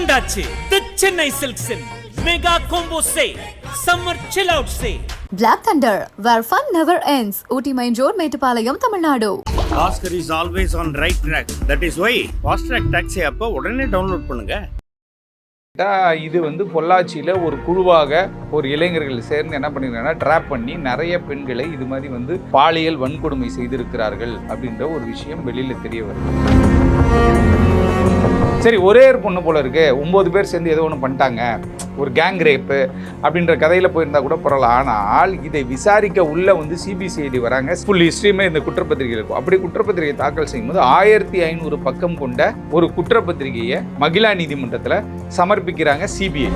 வந்தாச்சு the Chennai சில்க்ஸின் mega combo say summer chill out say Black Thunder, where fun never ends. Ooty Main Road, Metupalayam, Tamil Nadu. Oscar is always on right track. That is why Fast Track Taxi அப்போ உடனே download பண்ணுங்க இது வந்து பொள்ளாச்சியில் ஒரு குழுவாக ஒரு இளைஞர்கள் சேர்ந்து என்ன பண்ணிருக்காங்கன்னா ட்ராப் பண்ணி நிறைய பெண்களை இது மாதிரி வந்து பாலியல் வன்கொடுமை செய்திருக்கிறார்கள் அப்படின்ற ஒரு விஷயம் வெளியில் தெரிய வருது சரி ஒரே ஒரு பொண்ணு போல இருக்கு. ஒம்பது பேர் சேர்ந்து ஏதோ ஒன்று பண்ணிட்டாங்க. ஒரு கேங் ரேப்பு அப்படின்ற கதையில் போயிருந்தா கூட பரவாயில்ல. ஆனால் இதை விசாரிக்க உள்ள வந்து சிபிசிஐடி வராங்க. ஃபுல் ஹிஸ்ட்ரியுமே இந்த குற்றப்பத்திரிகை இருக்கும். அப்படி குற்றப்பத்திரிகை தாக்கல் செய்யும்போது ஆயிரத்தி ஐநூறு பக்கம் கொண்ட ஒரு குற்றப்பத்திரிகையை மகிழா நீதிமன்றத்தில் சமர்ப்பிக்கிறாங்க சிபிஐ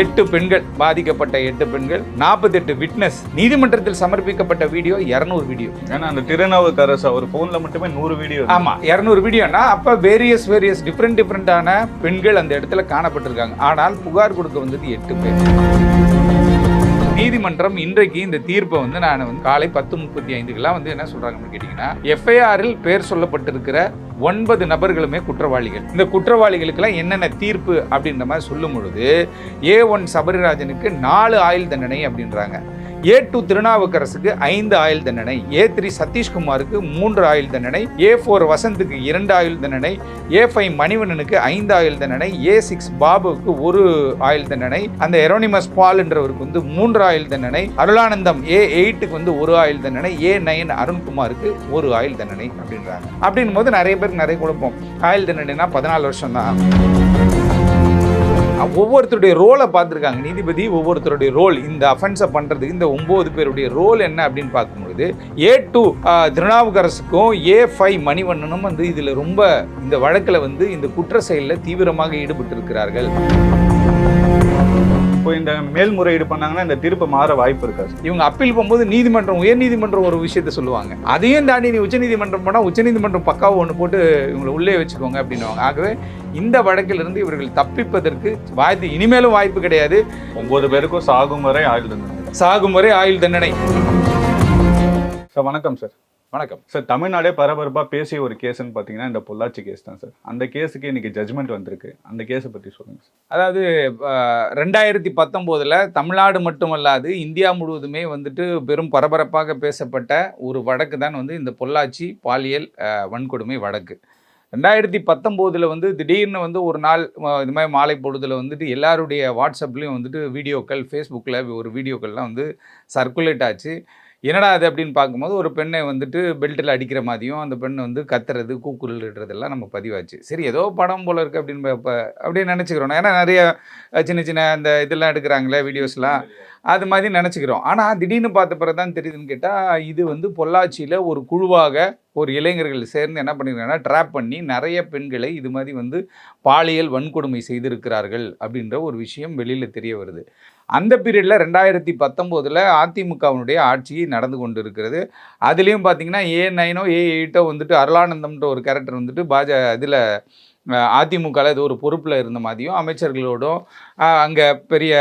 எட்டு பெண்கள் பாதிக்கப்பட்ட எட்டு பெண்கள் நாற்பத்தெட்டு விட்னஸ் நீதிமன்றத்தில் சமர்ப்பிக்கப்பட்ட வீடியோ இரநூறு வீடியோ. ஏன்னா அந்த திருநாவுக்கரசு அவர் போன்ல மட்டுமே நூறு வீடியோ ஆமா இரநூறு வீடியோனா அப்ப வேரியஸ் வேரியஸ் டிஃப்ரெண்ட் டிஃப்ரெண்டான பெண்கள் அந்த இடத்துல காணப்பட்டிருக்காங்க. ஆனால் புகார் கொடுக்க வந்தது எட்டு பேர். நீதிமன்றம் இன்றைக்கு இந்த தீர்ப்பை வந்து நான் வந்து காலை பத்து முப்பத்தி ஐந்துக்கெல்லாம் வந்து என்ன சொல்றாங்கன்னு கேட்டீங்கன்னா எஃப்ஐஆரில் பெயர் சொல்லப்பட்டிருக்கிற ஒன்பது நபர்களுமே குற்றவாளிகள். இந்த குற்றவாளிகளுக்கெல்லாம் என்னென்ன தீர்ப்பு அப்படின்ற மாதிரி சொல்லும் பொழுது ஏ ஒன் சபரிராஜனுக்கு நாலு ஆயுள் தண்டனை அப்படின்றாங்க. ஏ டூ திருநாவுக்கரசுக்கு ஐந்து ஆயுள் தண்டனை ஏ த்ரீ சதீஷ்குமாருக்கு மூன்று ஆயுள் தண்டனை ஏ ஃபோர் வசந்துக்கு இரண்டு ஆயுள் தண்டனை ஏ ஃபைவ் மணிவண்ணனுக்கு ஐந்து ஆயுள் தண்டனை ஏ சிக்ஸ் பாபுவுக்கு ஒரு ஆயுள் தண்டனை அந்த எரோனிமஸ் பால்ன்றவருக்கு வந்து மூன்று ஆயுள் தண்டனை அருளானந்தம் ஏ எயிட்டுக்கு வந்து ஒரு ஆயுள் தண்டனை ஏ நைன் அருண்குமாருக்கு ஒரு ஆயுள் தண்டனை அப்படின்றாங்க. அப்படின்னும் போது நிறைய பேருக்கு நிறைய குழப்பம். ஆயுள் தண்டனைனா பதினாலு வருஷம் தான் ஒவ்வொருத்தருடைய ரோலை பார்த்துருக்காங்க. நீதிபதி ஒவ்வொருத்தருடைய ரோல் இந்த அஃபென்ஸை பண்ணுறதுக்கு இந்த ஒம்பது பேருடைய ரோல் என்ன அப்படின்னு பார்க்கும்பொழுது ஏ டூ திருநாவுக்கரசுக்கும் ஏ ஃபைவ் மணிவண்ணனும் வந்து இதில் ரொம்ப இந்த வழக்கில் வந்து இந்த குற்ற செயலில் தீவிரமாக ஈடுபட்டிருக்கிறார்கள். இப்போ இந்த மேல்முறையீடு பண்ணாங்கன்னா இந்த தீர்ப்பு மாற வாய்ப்பு இருக்கா சார் இவங்க அப்பீல் போகும்போது நீதிமன்றம் உயர் நீதிமன்றம் ஒரு விஷயத்த சொல்லுவாங்க. அதையும் தாண்டி நீ உச்சநீதிமன்றம் போனால் உச்சநீதிமன்றம் பக்காவை ஒன்று போட்டு இவங்களை உள்ளே வச்சுக்கோங்க அப்படின்னுவாங்க. ஆகவே இந்த வழக்கிலிருந்து இவர்கள் தப்பிப்பதற்கு வாய்ப்பு இனிமேலும் வாய்ப்பு கிடையாது. ஒன்பது பேருக்கும் சாகும் வரை ஆயுள் தண்டனை. சாகும் வரை ஆயுள் தண்டனை. சார் வணக்கம் சார். வணக்கம். சார் தமிழ்நாடே பரபரப்பாக பேசிய ஒரு கேஸ்ன்னு பார்த்தீங்கன்னா இந்த பொள்ளாச்சி கேஸ் தான் சார். அந்த கேஸுக்கு இன்னைக்கு ஜட்மெண்ட் வந்திருக்கு. அந்த கேஸை பற்றி சொல்லுங்கள் சார். அதாவது ரெண்டாயிரத்தி பத்தொம்போதில் தமிழ்நாடு மட்டுமல்லாது இந்தியா முழுவதுமே வந்துட்டு பெரும் பரபரப்பாக பேசப்பட்ட ஒரு வழக்கு தான் வந்து இந்த பொள்ளாச்சி பாலியல் வன்கொடுமை வழக்கு ரெண்டாயிரத்தி பத்தொம்போதில் வந்து திடீர்னு வந்து ஒரு நாள் இது மாதிரி மாலை பொழுதில் வந்துட்டு எல்லாருடைய வாட்ஸ்அப்லேயும் வந்துட்டு வீடியோக்கள் ஃபேஸ்புக்கில் ஒரு வீடியோக்கள்லாம் வந்து சர்க்குலேட் ஆச்சு. என்னடா அது அப்படின்னு பார்க்கும்போது ஒரு பெண்ணை வந்துட்டு பெல்ட்டில் அடிக்கிற மாதிரியும் அந்த பெண்ணை வந்து கத்துறது கூக்குரல்ன்றதெல்லாம் நம்ம பதிவாச்சு. சரி ஏதோ படம் போல இருக்குது அப்படின்னு இப்போ அப்படியே நினச்சிக்கிறோம். ஏன்னா நிறைய சின்ன சின்ன அந்த இதெல்லாம் எடுக்கிறாங்களே வீடியோஸ்லாம் அது மாதிரி நினச்சிக்கிறோம். ஆனால் திடீர்னு பார்த்த பிறகு தான் தெரியுதுன்னு கேட்டால் இது வந்து பொள்ளாச்சியில் ஒரு குழுவாக ஒரு இளைஞர்கள் சேர்ந்து என்ன பண்ணியிருக்காங்கன்னா ட்ராப் பண்ணி நிறைய பெண்களை இது மாதிரி வந்து பாலியல் வன்கொடுமை செய்திருக்கிறார்கள் அப்படின்ற ஒரு விஷயம் வெளியில் தெரிய வருது. அந்த பீரியடில் ரெண்டாயிரத்தி பத்தொம்போதில் அதிமுகவினுடைய ஆட்சி நடந்து கொண்டு இருக்கிறது அதுலேயும் பார்த்தீங்கன்னா ஏ நைனோ ஏ எயிட்டோ வந்துட்டு அருளானந்தம்ன்ற ஒரு கேரக்டர் வந்துட்டு பாஜ இதில் அதிமுகவில் இது ஒரு பொறுப்பில் இருந்த மாதிரியும் அமைச்சர்களோடும் அங்கே பெரிய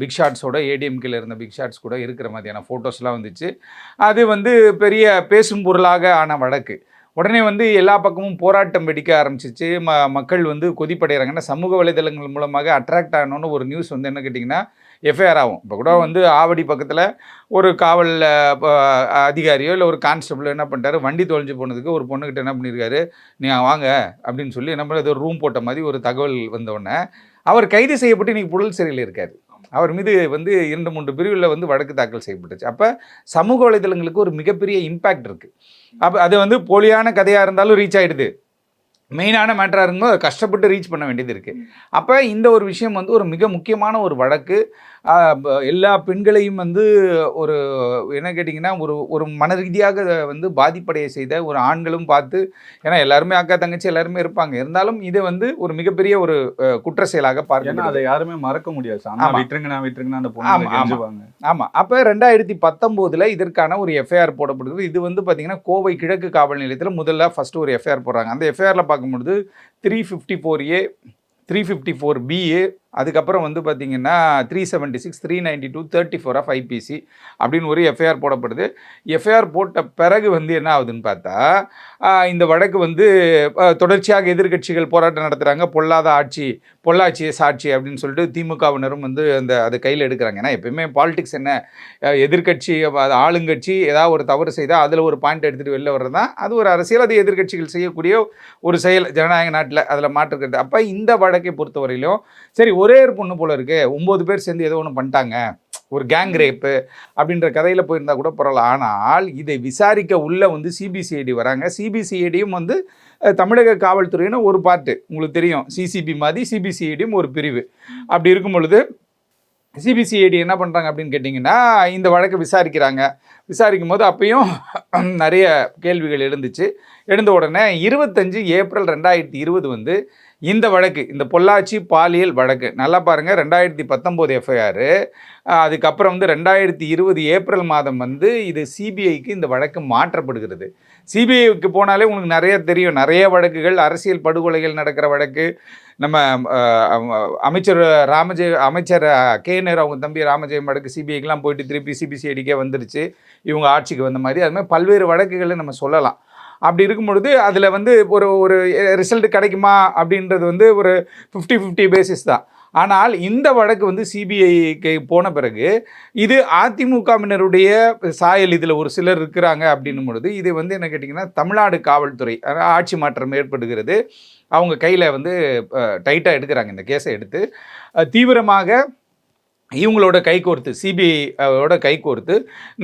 பிக் ஷாட்ஸோட ஏடிஎம்கேல இருந்த பிக் ஷாட்ஸ் கூட இருக்கிற மாதிரியான ஃபோட்டோஸ்லாம் வந்துச்சு. அது வந்து பெரிய பேசும் பொருளாக ஆன வழக்கு. உடனே வந்து எல்லா பக்கமும் போராட்டம் வெடிக்க ஆரம்பிச்சிச்சு. ம மக்கள் வந்து கொதிப்படைகிறாங்கன்னா சமூக வலைதளங்கள் மூலமாக அட்ராக்ட் ஆகணும்னு ஒரு நியூஸ் வந்து என்ன கேட்டிங்கன்னா எஃப்ஐஆர் ஆகும். இப்போ கூட வந்து ஆவடி பக்கத்தில் ஒரு காவல் அதிகாரியோ இல்லை ஒரு கான்ஸ்டபிள் என்ன பண்ணிட்டாரு வண்டி தொலைஞ்சு போனதுக்கு ஒரு பொண்ணுக்கிட்ட என்ன பண்ணியிருக்காரு நீங்கள் வாங்க அப்படின்னு சொல்லி என்ன பண்ண ஒரு ரூம் போட்ட மாதிரி ஒரு தகவல் வந்தோடனே அவர் கைது செய்யப்பட்டு இன்னைக்கு புழல் சிறையில் இருக்கார். அவர் மீது வந்து இரண்டு மூன்று பிரிவில் வந்து வழக்கு தாக்கல் செய்யப்பட்டுச்சு. அப்போ சமூக வலைதளங்களுக்கு ஒரு மிகப்பெரிய இம்பேக்ட் இருக்குது அப்போ அது வந்து போலியான கதையாக இருந்தாலும் ரீச் ஆகிடுது மெயினான மேட்டராக இருக்கும்போது அதை கஷ்டப்பட்டு ரீச் பண்ண வேண்டியது இருக்குது அப்போ இந்த ஒரு விஷயம் வந்து ஒரு மிக முக்கியமான ஒரு வழக்கு. எல்லா பெண்களையும் வந்து ஒரு என்ன கேட்டிங்கன்னா ஒரு ஒரு மன ரீதியாக வந்து பாதிப்படைய செய்த ஒரு ஆண்களும் பார்த்து ஏன்னா எல்லாருமே அக்கா தங்கச்சி எல்லாருமே இருப்பாங்க. இருந்தாலும் இது வந்து ஒரு மிகப்பெரிய ஒரு குற்ற செயலாக பார்க்கணும் அதை யாருமே மறக்க முடியாது. சார் அண்ணா ஆமா. விட்டுருங்க நான் விட்டுருங்கன்னு அந்த பொண்ணு ஆமாம் அப்போ ரெண்டாயிரத்தி பத்தொம்போதில் இதற்கான ஒரு எஃப்ஐஆர் போடப்படுது இது வந்து பார்த்திங்கன்னா கோவை கிழக்கு காவல் நிலையத்தில் முதல்ல ஃபஸ்ட்டு ஒரு எஃப்ஐஆர் போடுறாங்க. அந்த எஃப்ஐஆரில் பார்க்கும்பொழுது three fifty four A three fifty four BA அதுக்கப்புறம் வந்து பார்த்தீங்கன்னா three seventy six three ninety two thirty four of IPC அப்படின்னு ஒரு எஃப்ஐஆர் போடப்படுது. எஃப்ஐஆர் போட்ட பிறகு வந்து என்ன ஆகுதுன்னு பார்த்தா இந்த வழக்கு வந்து தொடர்ச்சியாக எதிர்க்கட்சிகள் போராட்டம் நடத்துகிறாங்க பொல்லாத ஆட்சி பொள்ளாச்சியே சாட்சி அப்படின்னு சொல்லிட்டு திமுகவினரும் வந்து அந்த அதை கையில் எடுக்கிறாங்க. ஏன்னா எப்பயுமே பாலிடிக்ஸ் என்ன? எதிர்கட்சி எதிர்க்கட்சி அது ஆளுங்கட்சி ஏதாவது ஒரு தவறு செய்தால் அதில் ஒரு பாயிண்ட் எடுத்துகிட்டு வெளில வர்றது தான். அது ஒரு அரசியல் அது எதிர்க்கட்சிகள் செய்யக்கூடிய ஒரு செயல். ஜனநாயக நாட்டில் அதில் மாற்றுக்கிறது. அப்போ இந்த வழக்கை பொறுத்தவரையிலும் சரி ஒரே ஒரு பொண்ணு போல இருக்கு. ஒம்பது பேர் சேர்ந்து ஏதோ ஒன்று பண்ணிட்டாங்க. ஒரு கேங் ரேப்பு அப்படின்ற கதையில் போயிருந்தா கூட பரவாயில்ல. ஆனால் இதை விசாரிக்க உள்ள வந்து சிபிசிஐடி வராங்க. சிபிசிஐடியும் வந்து தமிழக காவல்துறையின ஒரு பார்ட்டு உங்களுக்கு தெரியும். சிசிபி மாதிரி சிபிசிஐடியும் ஒரு பிரிவு. அப்படி இருக்கும் பொழுது சிபிசிஐடி என்ன பண்ணுறாங்க அப்படின்னு கேட்டிங்கன்னா இந்த வழக்கை விசாரிக்கிறாங்க. விசாரிக்கும் போது அப்பயும் நிறைய கேள்விகள் எழுந்துச்சு. எழுந்த உடனே இருபத்தஞ்சு ஏப்ரல் ரெண்டாயிரத்தி இருபது வந்து இந்த வழக்கு இந்த பொள்ளாச்சி பாலியல் வழக்கு நல்லா பாருங்கள் ரெண்டாயிரத்தி பத்தொம்போது எஃப்ஐஆர் அதுக்கப்புறம் வந்து ரெண்டாயிரத்தி இருபது ஏப்ரல் மாதம் வந்து இது சிபிஐக்கு இந்த வழக்கு மாற்றப்படுகிறது. சிபிஐக்கு போனாலே உங்களுக்கு நிறைய தெரியும். நிறைய வழக்குகள் அரசியல் படுகொலைகள் நடக்கிற வழக்கு நம்ம அமைச்சர் ராமஜெய அமைச்சர் கே நேரு அவங்க தம்பி ராமஜெயம் வழக்கு சிபிஐக்கெலாம் போயிட்டு திருப்பி சிபிசிஐடிக்கே வந்துருச்சு. இவங்க ஆட்சிக்கு வந்த மாதிரி. அது மாதிரி பல்வேறு வழக்குகளை நம்ம சொல்லலாம். அப்படி இருக்கும் பொழுது அதில் வந்து ஒரு ஒரு ரிசல்ட் கிடைக்குமா அப்படின்றது வந்து ஒரு ஃபிஃப்டி ஃபிஃப்டி பேசிஸ் தான். ஆனால் இந்த வழக்கு வந்து சிபிஐக்கு போன பிறகு இது அதிமுகவினருடைய சாயல் இதில் ஒரு சிலர் இருக்கிறாங்க அப்படின்னும் பொழுது இது வந்து என்ன கேட்டிங்கன்னா தமிழ்நாடு காவல்துறை அதாவது ஆட்சி மாற்றம் ஏற்படுகிறது. அவங்க கையில் வந்து டைட்டாக எடுக்கிறாங்க இந்த கேஸை எடுத்து. தீவிரமாக இவங்களோட கைகோர்த்து சிபிஐயோட கைகோர்த்து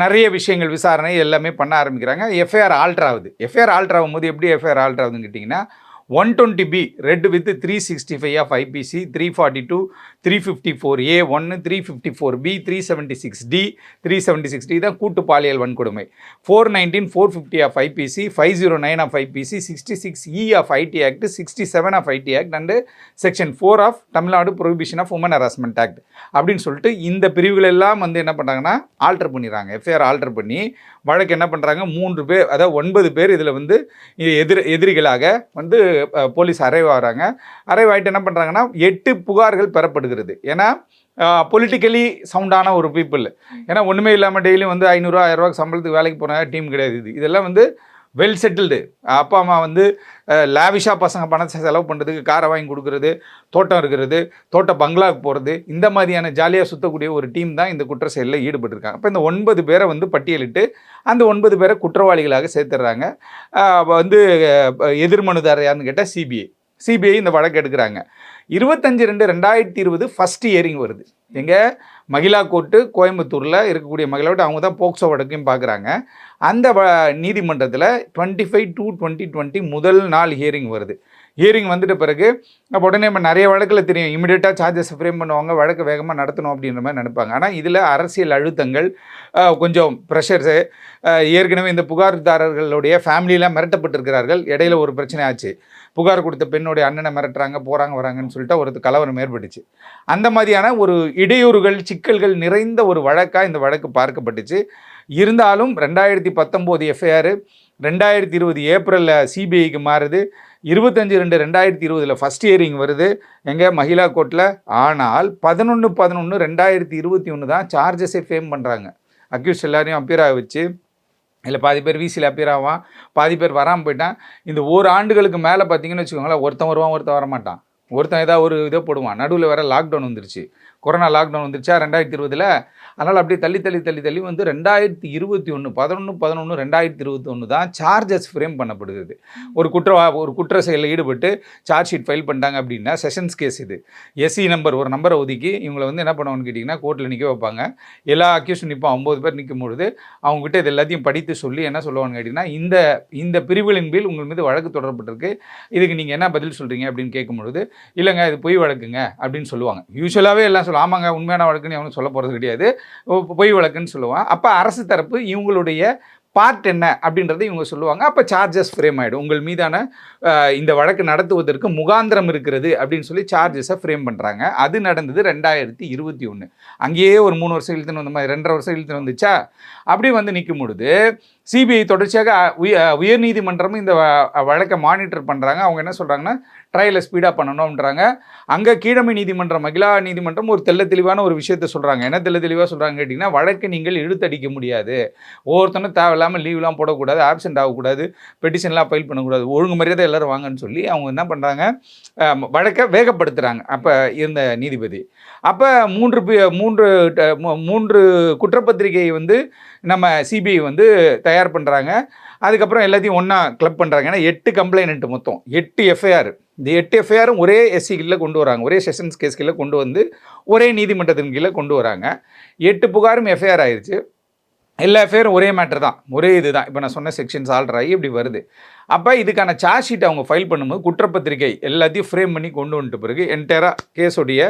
நிறைய விஷயங்கள் விசாரணை எல்லாமே பண்ண ஆரம்பிக்கிறாங்க. எஃப்ஐஆர் ஆல்ட்ராகுது. எஃப்ஐஆர் ஆல்ட்ராகும் போது எப்படி எஃப்ஐஆர் ஆல்ட்ராகுதுன்னு கேட்டிங்கன்னா one twenty B read with three sixty five of IPC three forty two three fifty four A ஒன்று three fifty four B three seventy six D three seventy six D தான் கூட்டு பாலியல் வன்கொடுமை four nineteen four fifty of IPC five zero nine of IPC sixty six E of IT act sixty seven of IT act and section four of Tamil Nadu prohibition of women harassment act அப்படின்னு சொல்லிட்டு இந்த பிரிவுகள் எல்லாம் வந்து என்ன பண்ணுறாங்கன்னா alter பண்ணிடுறாங்க. FIR alter பண்ணி வழக்கு என்ன பண்ணுறாங்க மூன்று பேர் அதாவது ஒன்பது பேர் இதில் வந்து எதிர் எதிரிகளாக வந்து போலீஸ் அரைவ் ஆகிறாங்க. அரைவ் ஆகிட்டு என்ன பண்ணுறாங்கன்னா எட்டு புகார்கள் பெறப்படுகிறது. ஏன்னா பொலிட்டிக்கலி சவுண்டான ஒரு பீப்புள் ஏன்னா ஒன்றுமே இல்லாமல் டெய்லியும் வந்து ஐநூறுரூவா ஆயிரரூவா சம்பளத்துக்கு வேலைக்கு போன டீம் கிடையாது இது. இதெல்லாம் வந்து வெல் செட்டில்டு. அப்பா அம்மா வந்து லேவிஷாக பசங்க பணத்தை செலவு பண்ணுறதுக்கு காரை வாங்கி கொடுக்குறது தோட்டம் இருக்கிறது தோட்ட பங்களாவுக்கு போகிறது இந்த மாதிரியான ஜாலியாக சுற்றக்கூடிய ஒரு டீம் தான் இந்த குற்ற செயலில் ஈடுபட்டிருக்காங்க. அப்போ இந்த ஒன்பது பேரை வந்து பட்டியலிட்டு அந்த ஒன்பது பேரை குற்றவாளிகளாக சேர்த்துடுறாங்க. வந்து அஹ், எதிர்மனுதாரர் யாருன்னு கேட்டால் சிபிஐ. சிபிஐ இந்த வழக்கு எடுக்கிறாங்க. இருபத்தஞ்சு ரெண்டு ரெண்டாயிரத்தி இருபது ஃபஸ்ட் இயரிங் வருது. எங்கள் மகிழா கோர்ட்டு கோயம்புத்தூரில் இருக்கக்கூடிய மகிழா கோர்ட்டு அவங்க தான் போக்சோ வழக்கையும் பார்க்குறாங்க அந்த வ நீதிமன்றத்தில் twenty five two twenty twenty முதல் நாள் ஹியரிங் வருது. ஹியரிங் வந்துட்ட பிறகு அப்போ உடனே நம்ம நிறைய வழக்கில் தெரியும். இமிடியேட்டாக சார்ஜஸ் ஃப்ரேம் பண்ணுவாங்க வழக்கு வேகமாக நடத்தணும் அப்படின்ற மாதிரி நினைப்பாங்க. ஆனால் இதில் அரசியல் அழுத்தங்கள் கொஞ்சம் ப்ரெஷர்ஸு ஏற்கனவே இந்த புகார்தாரர்களுடைய ஃபேமிலியெலாம் மிரட்டப்பட்டிருக்கிறார்கள். இடையில ஒரு பிரச்சனை ஆச்சு. புகார் கொடுத்த பெண்ணுடைய அண்ணனை மிரட்டுறாங்க போகிறாங்க வராங்கன்னு சொல்லிட்டு ஒரு கலவரம் ஏற்பட்டுச்சு. அந்த மாதிரியான ஒரு இடையூறுகள் சிக்கல்கள் நிறைந்த ஒரு வழக்காக இந்த வழக்கு பார்க்கப்பட்டுச்சு. இருந்தாலும் ரெண்டாயிரத்தி பத்தொம்போது எஃப்ஐஆர் ரெண்டாயிரத்தி இருபது ஏப்ரலில் சிபிஐக்கு மாறுது. இருபத்தஞ்சு ரெண்டு ரெண்டாயிரத்தி இருபதில் ஃபஸ்ட் இயரிங் வருது. எங்கே? மகிழா கோர்ட்டில் ஆனால் பதினொன்று பதினொன்று ரெண்டாயிரத்தி இருபத்தி ஒன்று தான் சார்ஜஸே ஃபேம் பண்ணுறாங்க அக்யூஸ் எல்லாரையும் அப்பியர் ஆக வச்சு. இல்லை பாதி பேர் விசியில் அப்பியர் ஆவான். பாதி பேர் வராமல் போயிட்டான். இந்த ஒரு ஆண்டுகளுக்கு மேலே பார்த்தீங்கன்னு வச்சுக்கோங்களேன் ஒருத்தன் வருவான் ஒருத்தன் வரமாட்டான். ஒருத்தன் ஏதாவது ஒரு இதை போடுவான். நடுவில் வேறு லாக்டவுன் வந்துருச்சு. கொரோனா லாக்டவுன் வந்துருச்சா? ரெண்டாயிரத்தி இருபதில் அதனால் அப்படியே தள்ளி தள்ளி தள்ளி தள்ளி வந்து ரெண்டாயிரத்தி இருபத்தி ஒன்று பதினொன்று பதினொன்று ரெண்டாயிரத்தி இருபத்தி ஒன்று தான் சார்ஜஸ் ஃப்ரேம் பண்ணப்படுகிறது. ஒரு குற்ற ஒரு குற்ற செயலில் ஈடுபட்டு சார்ஜ் ஷீட் ஃபைல் பண்ணிட்டாங்க அப்படின்னா செஷன்ஸ் கேஸ் இது. எஸ்சி நம்பர் ஒரு நம்பரை ஒதுக்கி இவங்களை வந்து என்ன பண்ணுவாங்கன்னு கேட்டிங்கன்னா கோர்ட்டில் நிற்க வைப்பாங்க. எல்லா அக்யூஸும் நிற்பான் ஒம்பது பேர் நிற்கும் பொழுது அவங்ககிட்ட இது எல்லாத்தையும் படித்து சொல்லி என்ன சொல்லுவாங்க கேட்டிங்கன்னா இந்த இந்த பிரிவுகளின் கீழ் உங்கள் மீது வழக்கு தொடரப்பட்டிருக்கு. இதுக்கு நீங்கள் என்ன பதில் சொல்கிறீங்க அப்படின்னு கேட்கும் பொழுது இல்லைங்க இது பொய் வழக்குங்க அப்படின்னு சொல்லுவாங்க. யூஸ்வலாகவே எல்லாம் சொல்லுவாங்க. ஆமாங்க உண்மையான வழக்குன்னு அவனும் சொல்ல போகிறது கிடையாது. பொய் வழக்குன்னு சொல்லுவான். அப்போ அரசு தரப்பு இவங்களுடைய பார்ட் என்ன அப்படின்றத இவங்க சொல்லுவாங்க. அப்போ சார்ஜஸ் ஃப்ரேம் ஆகிடும் உங்கள் மீதான இந்த வழக்கு நடத்துவதற்கு முகாந்திரம் இருக்கிறது அப்படின்னு சொல்லி சார்ஜஸை ஃப்ரேம் பண்ணுறாங்க அது நடந்தது ரெண்டாயிரத்தி இருபத்தி ஒன்று அங்கேயே ஒரு மூணு வருஷம் இழுத்துன்னு வந்த மாதிரி ரெண்டரை வருஷம் இழுத்துன்னு வந்துச்சா? அப்படி வந்து நிற்கும் பொழுது சிபிஐ தொடர்ச்சியாக உய உயர்நீதிமன்றமும் இந்த வ- வழக்கை மானிட்டர் பண்ணுறாங்க அவங்க என்ன சொல்கிறாங்கன்னா ட்ரையலை ஸ்பீடாக பண்ணணும்ன்றாங்க. அங்கே கீழமை நீதிமன்றம் மகிழா நீதிமன்றம் ஒரு தெல்ல தெளிவான ஒரு விஷயத்த சொல்கிறாங்க என்ன தெல்ல தெளிவாக சொல்கிறாங்க கேட்டிங்கன்னா வழக்கு நீங்கள் இழுத்தடிக்க முடியாது. ஒவ்வொருத்தனும் தேவையில்லாமல் லீவ்லாம் போடக்கூடாது ஆப்சென்ட் ஆகக்கூடாது பெட்டிஷன்லாம் ஃபைல் பண்ணக்கூடாது ஒழுங்கு மரியாதை எல்லோரும் வாங்கன்னு சொல்லி அவங்க என்ன பண்ணுறாங்க வழக்கை வேகப்படுத்துகிறாங்க அப்போ இருந்த நீதிபதி. அப்போ மூன்று பி- மூன்று ட- மூன்று குற்றப்பத்திரிகையை வந்து நம்ம சிபிஐ வந்து தயார் பண்ணுறாங்க அதுக்கப்புறம் எல்லாத்தையும் ஒன்றா கிளப் பண்ணுறாங்க ஏன்னா எட்டு கம்ப்ளைண்ட் மொத்தம். எட்டு எஃப்ஐஆர் இந்த எட்டு எஃப்ஐஆரும் ஒரே எஸ்சி கீழே கொண்டு வராங்க. ஒரே செஷன்ஸ் கேஸ் கீழே கொண்டு வந்து ஒரே நீதிமன்றத்தின் கீழே கொண்டு வராங்க. எட்டு புகாரும் எஃப்ஐஆர் ஆயிடுச்சு எல்லா எஃப்ஐஆரும் ஒரே மேட்டர் தான். ஒரே இது தான் இப்போ நான் சொன்ன செக்ஷன்ஸ் ஆல்டர் ஆகி இப்படி வருது. அப்போ இதுக்கான சார்ஜ் ஷீட் அவங்க ஃபைல் பண்ணும்போது குற்றப்பத்திரிகை எல்லாத்தையும் ஃப்ரேம் பண்ணி கொண்டு வந்துட்ட பிறகு என்டையராக கேஸோடைய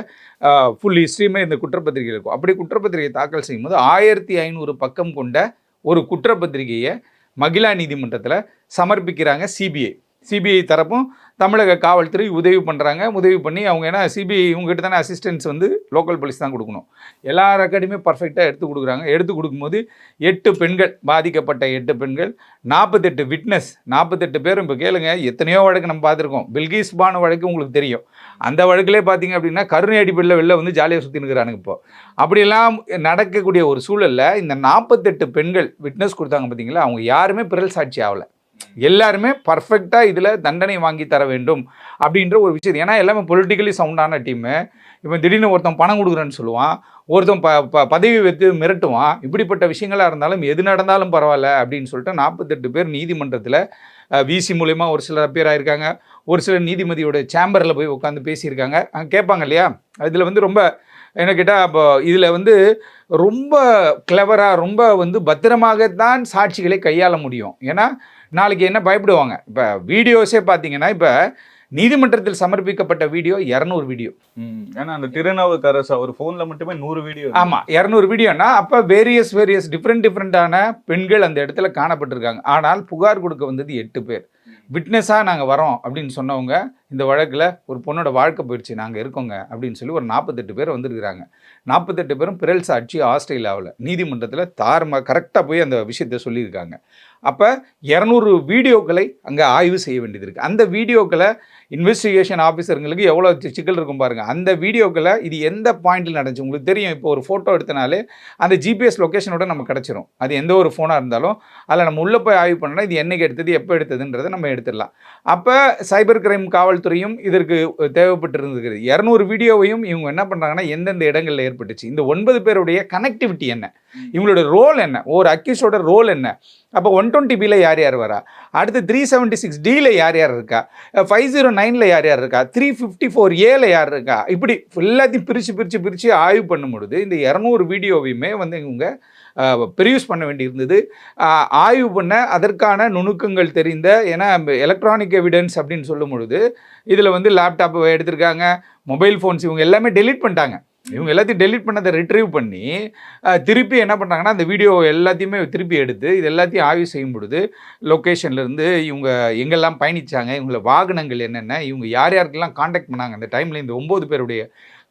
ஃபுல் ஹிஸ்ட்ரியுமே இந்த குற்றப்பத்திரிகை இருக்கும். அப்படி குற்றப்பத்திரிகை தாக்கல் செய்யும்போது ஆயிரத்தி ஐநூறு பக்கம் கொண்ட ஒரு குற்றப்பத்திரிகையை மகிழா நீதிமன்றத்தில் சமர்ப்பிக்கிறாங்க சிபிஐ சிபிஐ தரப்பும் தமிழக காவல்துறை உதவி பண்ணுறாங்க உதவி பண்ணி அவங்க ஏன்னா சிபிஐ இவங்ககிட்ட தானே அசிஸ்டன்ஸ் வந்து லோக்கல் போலீஸ் தான் கொடுக்கணும். எல்லா ரெக்கார்டுமே பர்ஃபெக்டாக எடுத்து கொடுக்குறாங்க. எடுத்து கொடுக்கும்போது எட்டு பெண்கள் பாதிக்கப்பட்ட எட்டு பெண்கள் நாற்பத்தெட்டு விட்னஸ் நாற்பத்தெட்டு பேரும் இப்போ கேளுங்க எத்தனையோ வழக்கு நம்ம பார்த்துருக்கோம். பில்கிஸ் பானு வழக்கு உங்களுக்கு தெரியும். அந்த வழக்கிலே பார்த்தீங்க அப்படின்னா கருணை அடிப்படையில் வெளில வந்து ஜாலியாக சுற்றி நிற்கிறானுங்க இப்போ. அப்படியெல்லாம் நடக்கக்கூடிய ஒரு சூழலில் இந்த நாற்பத்தெட்டு பெண்கள் விட்னஸ் கொடுத்தாங்க பார்த்தீங்களா? அவங்க யாருமே பிறல் சாட்சி ஆகலை. எல்லாருமே பர்ஃபெக்டாக இதில் தண்டனை வாங்கி தர வேண்டும் அப்படின்ற ஒரு விஷயம். ஏன்னா எல்லாமே பொலிட்டிக்கலி சவுண்டான டீமு இப்போ திடீர்னு ஒருத்தன் பணம் கொடுக்குறேன்னு சொல்லுவான் ஒருத்தன் ப ப பதவி வைத்து மிரட்டுவான் இப்படிப்பட்ட விஷயங்களாக இருந்தாலும் எது நடந்தாலும் பரவாயில்ல அப்படின்னு சொல்லிட்டு நாற்பத்தெட்டு பேர் நீதிமன்றத்தில் விசி மூலயமா ஒரு சிலர் பேர் ஆயிருக்காங்க. ஒரு சிலர் நீதிமதியோட சேம்பரில் போய் உட்காந்து பேசியிருக்காங்க. அங்கே கேட்பாங்க இல்லையா? அதில் வந்து ரொம்ப என்ன கேட்டால் இப்போ இதில் வந்து ரொம்ப கிளவராக ரொம்ப வந்து பத்திரமாகத்தான் சாட்சிகளை கையாள முடியும். ஏன்னா நாளைக்கு என்ன பயப்படுவாங்க? இப்போ வீடியோஸே பார்த்தீங்கன்னா இப்போ நீதிமன்றத்தில் சமர்ப்பிக்கப்பட்ட வீடியோ இரநூறு வீடியோ. ஏன்னா அந்த திருநாவுக்கரசு அவர் ஃபோன்ல மட்டுமே நூறு வீடியோ ஆமாம் இரநூறு வீடியோனா அப்போ வேரியஸ் வேரியஸ் டிஃப்ரெண்ட் டிஃப்ரெண்ட்டான பெண்கள் அந்த இடத்துல காணப்பட்டிருக்காங்க. ஆனால் புகார் கொடுக்க வந்தது எட்டு பேர். விட்னஸாக நாங்கள் வரோம் அப்படின்னு சொன்னவங்க இந்த வழக்கில் ஒரு பொண்ணோட வாழ்க்கை போயிடுச்சு நாங்கள் இருக்கோங்க அப்படின்னு சொல்லி ஒரு நாற்பத்தெட்டு பேர் வந்திருக்கிறாங்க. நாற்பத்தெட்டு பேரும் பிறல் சாட்சி ஆஸ்திரேலியாவில் நீதிமன்றத்தில் தாரமாக கரெக்டாக போய் அந்த விஷயத்தை சொல்லியிருக்காங்க. அப்போ இரநூறு வீடியோக்களை அங்கே ஆய்வு செய்ய வேண்டியது இருக்குது அந்த வீடியோக்களை இன்வெஸ்டிகேஷன் ஆஃபீஸருங்களுக்கு எவ்வளோ சிக்கல் இருக்கும் பாருங்கள் அந்த வீடியோக்களை இது எந்த பாயிண்டில் நடந்துச்சு? உங்களுக்கு தெரியும். இப்போ ஒரு ஃபோட்டோ எடுத்தனாலே அந்த ஜிபிஎஸ் லொக்கேஷனோட நம்ம கிடச்சிரும். அது எந்த ஒரு ஃபோனாக இருந்தாலும் அதில் நம்ம உள்ளே போய் ஆய்வு பண்ணோம்னா இது என்றைக்கு எடுத்தது எப்போ எடுத்ததுன்றதை நம்ம எடுத்துடலாம். அப்போ சைபர் கிரைம் காவல்துறையும் இதற்கு தேவைப்பட்டு இருந்திருக்குது இரநூறு வீடியோவையும் இவங்க என்ன பண்ணுறாங்கன்னா எந்தெந்த இடங்களில் ஏற்பட்டுச்சு? இந்த ஒன்பது பேருடைய கனெக்டிவிட்டி என்ன? இவங்களோட ரோல் என்ன? ஒரு அக்யூஸோட ரோல் என்ன? அப்போ ஒன் டுவெண்ட்டி பியில் யார் யார் வரா? அடுத்து த்ரீ செவன்ட்டி சிக்ஸ் டியில் யார் யார் இருக்கா? ஃபைவ் ஜீரோ நைனில் யார் யார் இருக்கா? த்ரீ ஃபிஃப்டி ஃபோர் ஏல யார் இருக்கா? இப்படி எல்லாத்தையும் பிரித்து பிரித்து பிரித்து ஆய்வு பண்ணும் பொழுது இந்த இரநூறு வீடியோவையுமே வந்து இவங்க ப்ரியூஸ் பண்ண வேண்டியிருந்தது. ஆய்வு பண்ண அதற்கான நுணுக்கங்கள் தெரிந்த ஏன்னா எலக்ட்ரானிக் எவிடன்ஸ் அப்படின்னு சொல்லும் பொழுது இதில் வந்து லேப்டாப்பை எடுத்திருக்காங்க மொபைல் ஃபோன்ஸ் இவங்க எல்லாமே டெலீட் பண்ணிட்டாங்க. இவங்க எல்லாத்தையும் டெலீட் பண்ணதை ரிட்ரீவ் பண்ணி திருப்பி என்ன பண்ணுறாங்கன்னா அந்த வீடியோ எல்லாத்தையுமே திருப்பி எடுத்து இது எல்லாத்தையும் ஆய்வு செய்யும் பொழுது லொக்கேஷன்லேருந்து இவங்க எங்கெல்லாம் பயணிச்சாங்க இவங்கள வாகனங்கள் என்னென்ன இவங்க யார் யாருக்கெல்லாம் காண்டாக்ட் பண்ணாங்க அந்த டைமில் இந்த ஒம்பது பேருடைய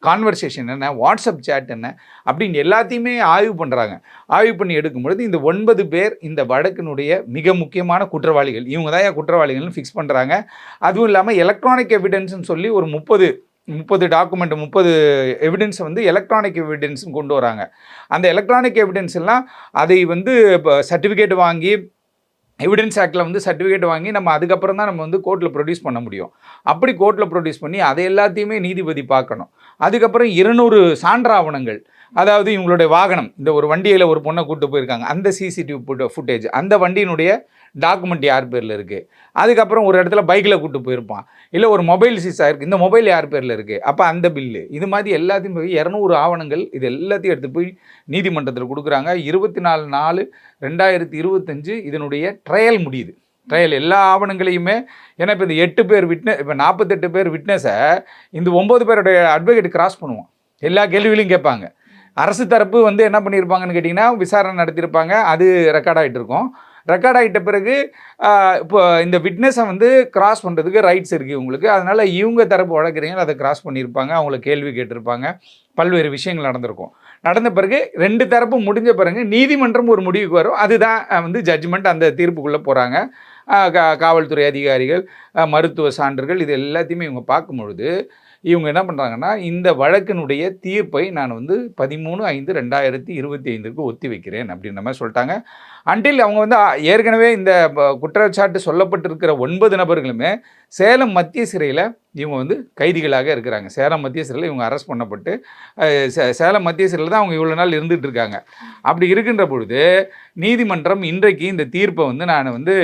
கான்வர்சேஷன் என்ன வாட்ஸ்அப் சேட் என்ன அப்படின்னு எல்லாத்தையுமே ஆய்வு பண்ணுறாங்க ஆய்வு பண்ணி எடுக்கும் பொழுது இந்த ஒன்பது பேர் இந்த வழக்கினுடைய மிக முக்கியமான குற்றவாளிகள் இவங்க தான் குற்றவாளிகள்னு ஃபிக்ஸ் பண்ணுறாங்க அதுவும் இல்லாமல் எலக்ட்ரானிக் எவிடன்ஸ்னு சொல்லி ஒரு முப்பது முப்பது டாக்குமெண்ட் முப்பது எவிடன்ஸ் வந்து எலக்ட்ரானிக் எவிடன்ஸ்னு கொண்டு வராங்க. அந்த எலக்ட்ரானிக் எவிடன்ஸ் எல்லாம் அதை வந்து இப்போ சர்டிஃபிகேட் வாங்கி எவிடன்ஸ் ஆக்டில் வந்து சர்டிஃபிகேட் வாங்கி நம்ம அதுக்கப்புறம் தான் நம்ம வந்து கோர்ட்டில் ப்ரொடியூஸ் பண்ண முடியும். அப்படி கோர்ட்டில் ப்ரொடியூஸ் பண்ணி அதை எல்லாத்தையுமே நீதிபதி பார்க்கணும். அதுக்கப்புறம் இருநூறு சான்றாவணங்கள். அதாவது இவங்களுடைய வாகனம் இந்த ஒரு வண்டியில் ஒரு பொண்ணை கூட்டு போயிருக்காங்க. அந்த சிசிடிவி ஃபுட்டேஜ் அந்த வண்டியினுடைய டாக்குமெண்ட் யார் பேரில் இருக்குது அதுக்கப்புறம் ஒரு இடத்துல பைக்கில் கூட்டு போயிருப்பான். இல்லை ஒரு மொபைல் சீஸ் ஆகிருக்கு இந்த மொபைல் யார் பேரில் இருக்குது அப்போ அந்த பில்லு இது மாதிரி எல்லாத்தையும் போய் இரநூறு ஆவணங்கள் இது எல்லாத்தையும் எடுத்து போய் நீதிமன்றத்தில் கொடுக்குறாங்க. இருபத்தி நாலு நாலு ரெண்டாயிரத்தி இருபத்தஞ்சு இதனுடைய ட்ரையல் முடியுது. ட்ரையல் எல்லா ஆவணங்களையுமே ஏன்னா இப்போ இந்த எட்டு பேர் விட்னஸ் இப்போ நாற்பத்தெட்டு பேர் விட்னஸை இந்த ஒம்பது பேருடைய அட்வொகேட் கிராஸ் பண்ணுவோம் எல்லா கேள்விகளையும் கேட்பாங்க. அரசு தரப்பு வந்து என்ன பண்ணியிருப்பாங்கன்னு கேட்டிங்கன்னா விசாரணை நடத்தியிருப்பாங்க. அது ரெக்கார்ட் ஆகிட்டு இருக்கும் ரெக்கார்ட் ஆகிட்ட பிறகு இப்போ இந்த விட்னஸை வந்து கிராஸ் பண்ணுறதுக்கு ரைட்ஸ் இருக்குது இவங்களுக்கு. அதனால் இவங்க தரப்பு வழக்குறீங்க அதை கிராஸ் பண்ணியிருப்பாங்க. அவங்கள கேள்வி கேட்டிருப்பாங்க. பல்வேறு விஷயங்கள் நடந்திருக்கும். நடந்த பிறகு ரெண்டு தரப்பும் முடிஞ்ச பிறகு நீதிமன்றம் ஒரு முடிவுக்கு வரும். அதுதான் வந்து ஜட்ஜ்மெண்ட் அந்த தீர்ப்புக்குள்ளே போகிறாங்க காவல்துறை அதிகாரிகள் மருத்துவ சான்றுகள் இது எல்லாத்தையுமே இவங்க பார்க்கும் பொழுது இவங்க என்ன பண்ணுறாங்கன்னா இந்த வழக்கினுடைய தீர்ப்பை நான் வந்து பதிமூணு ஐந்து ரெண்டாயிரத்தி இருபத்தி ஐந்துக்கு ஒத்தி வைக்கிறேன் அப்படின்ற மாதிரி சொல்லிட்டாங்க. அன்டில் அவங்க வந்து ஏற்கனவே இந்த குற்றச்சாட்டு சொல்லப்பட்டிருக்கிற ஒன்பது நபர்களுமே சேலம் மத்திய சிறையில் இவங்க வந்து கைதிகளாக இருக்கிறாங்க. சேலம் மத்திய சிறையில் இவங்க அரெஸ்ட் பண்ணப்பட்டு சே- சேலம் மத்திய சிறையில் தான் அவங்க இவ்வளோ நாள் இருந்துகிட்டு இருக்காங்க. அப்படி இருக்கின்ற பொழுது நீதிமன்றம் இன்றைக்கு இந்த தீர்ப்பை வந்து நான் வந்து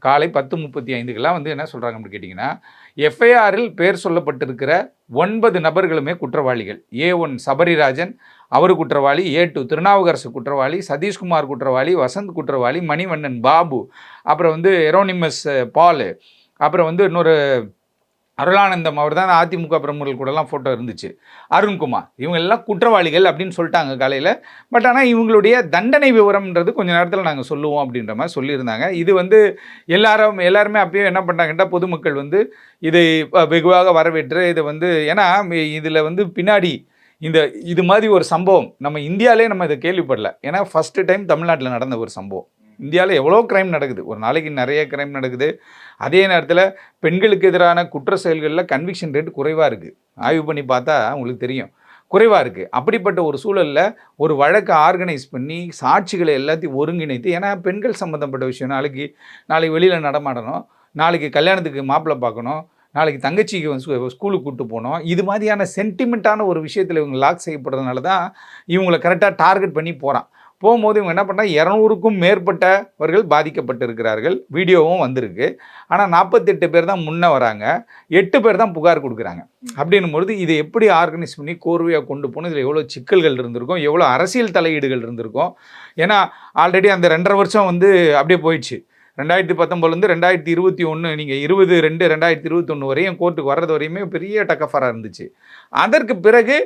காலை பத்து முப்பத்தி ஐந்துக்கெல்லாம் வந்து என்ன சொல்கிறாங்க அப்படின்னு கேட்டிங்கன்னா எஃப்ஐஆரில் பேர் சொல்லப்பட்டிருக்கிற ஒன்பது நபர்களுமே குற்றவாளிகள். ஏ ஒன் சபரிராஜன் அவர் குற்றவாளி ஏ டூ திருநாவுக்கரசு குற்றவாளி சதீஷ்குமார் குற்றவாளி வசந்த் குற்றவாளி மணிவண்ணன் பாபு அப்புறம் வந்து எரோனிமஸ் பால் அப்புறம் வந்து இன்னொரு அருளானந்தம் அவர் தான் அதிமுக பிரமுகர்கள் கூடலாம் ஃபோட்டோ இருந்துச்சு. அருண்குமார் இவங்க எல்லாம் குற்றவாளிகள் அப்படின்னு சொல்லிட்டாங்க காலையில். பட் ஆனால் இவங்களுடைய தண்டனை விவரம்ன்றது கொஞ்ச நேரத்தில் நாங்கள் சொல்லுவோம் அப்படின்ற மாதிரி சொல்லியிருந்தாங்க. இது வந்து எல்லாரும் எல்லாருமே அப்பயும் என்ன பண்ணாங்கன்னா பொதுமக்கள் வந்து இதை வெகுவாக வரவேற்று இதை வந்து ஏன்னா இதில் வந்து பின்னாடி இந்த இது மாதிரி ஒரு சம்பவம். நம்ம இந்தியாவிலே நம்ம இதை கேள்விப்படல. ஏன்னா ஃபஸ்ட்டு டைம் தமிழ்நாட்டில் நடந்த ஒரு சம்பவம். இந்தியாவில் எவ்வளோ க்ரைம் நடக்குது. ஒரு நாளைக்கு நிறைய க்ரைம் நடக்குது. அதே நேரத்தில் பெண்களுக்கு எதிரான குற்ற செயல்களில் கன்விக்ஷன் ரேட் குறைவாக இருக்குது ஆய்வு பண்ணி பார்த்தா உங்களுக்கு தெரியும். குறைவாக இருக்குது அப்படிப்பட்ட ஒரு சூழலில் ஒரு வழக்கை ஆர்கனைஸ் பண்ணி சாட்சிகளை எல்லாத்தையும் ஒருங்கிணைத்து ஏன்னா பெண்கள் சம்மந்தப்பட்ட விஷயம். நாளைக்கு நாளைக்கு வெளியில் நடமாடணும். நாளைக்கு கல்யாணத்துக்கு மாப்பிள்ளை பார்க்கணும். நாளைக்கு தங்கச்சிக்கு வந்து ஸ்கூலுக்கு கூப்பிட்டு போகணும். இது மாதிரியான சென்டிமெண்ட்டான ஒரு விஷயத்தில் இவங்க லாக் செய்யப்படுறதுனால தான் இவங்களை கரெக்டாக டார்கெட் பண்ணி போகிறான் போகும்போது இவங்க என்ன பண்ணால் இரநூறுக்கும் மேற்பட்டவர்கள் பாதிக்கப்பட்டிருக்கிறார்கள். வீடியோவும் வந்திருக்கு. ஆனால் நாற்பத்தெட்டு பேர் தான் முன்னே வராங்க. எட்டு பேர் தான் புகார் கொடுக்குறாங்க. அப்படின்னும் பொழுது இதை எப்படி ஆர்கனைஸ் பண்ணி கோர்வையாக கொண்டு போகணும்? இதில் எவ்வளோ சிக்கல்கள் இருந்திருக்கும்? எவ்வளோ அரசியல் தலையீடுகள் இருந்திருக்கும்? ஏன்னா ஆல்ரெடி அந்த ரெண்டரை வருஷம் வந்து அப்படியே போயிடுச்சு. ரெண்டாயிரத்தி பத்தொம்பதுலேருந்து ரெண்டாயிரத்தி இருபத்தி ஒன்று நீங்கள் இருபது ரெண்டு ரெண்டாயிரத்தி இருபத்தொன்று வரையும் கோர்ட்டுக்கு வர்றது வரையுமே பெரிய டக்கஃபராக இருந்துச்சு. அதற்கு பிறகு